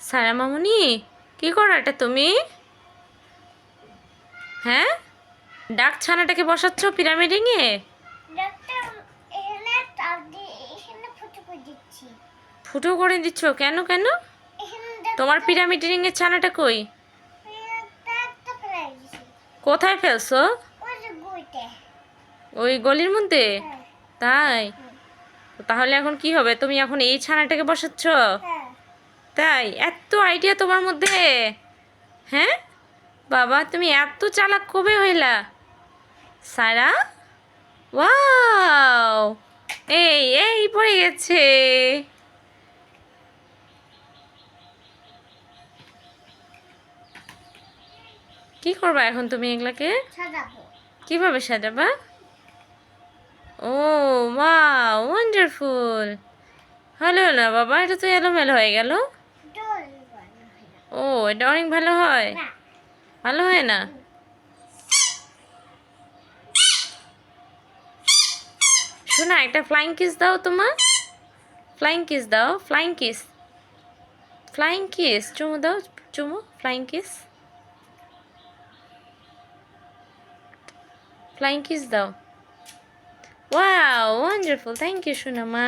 সারা মামুনি কি করো এটা তুমি? হ্যাঁ? ডাক ছানাটাকে বসাচ্ছ পিরামিডিংয়ে ফুটো করে দিচ্ছি। কেন কেন? তোমার পিরামিডিংয়ের ছানাটা কই? কোথায় ফেলছো? ওই গলির মধ্যে? হ্যাঁ। তাই? তাহলে এখন কি হবে? তুমি এখন এই ছানাটাকে বসাচ্ছ? হ্যাঁ। তাই? এত আইডিয়া তোমার মধ্যে। হ্যাঁ? বাবা তুমি এত চালাক কবে হইলা? সারা ওয়াও! এই এই পড়ে গেছে। কি করবা এখন তুমি এগুলাকে? কীভাবে সাজাবা? ও মা ওয়ান্ডারফুল হলো না বাবা এটা তো এলোমেলো হয়ে গেল। ও এটা অনেক ভালো হয়। ভালো হয় না? শোনা একটা ফ্লাইং কিস দাও তোমার। ফ্লাইং কিস দাও ফ্লাইং কিস ফ্লাইং কিস চুমু দাও চুমু ফ্লাইং কিস ফ্লাইং কিস দাও। ওয়াও ওয়ান্ডারফুল থ্যাংক ইউ সোনা মা।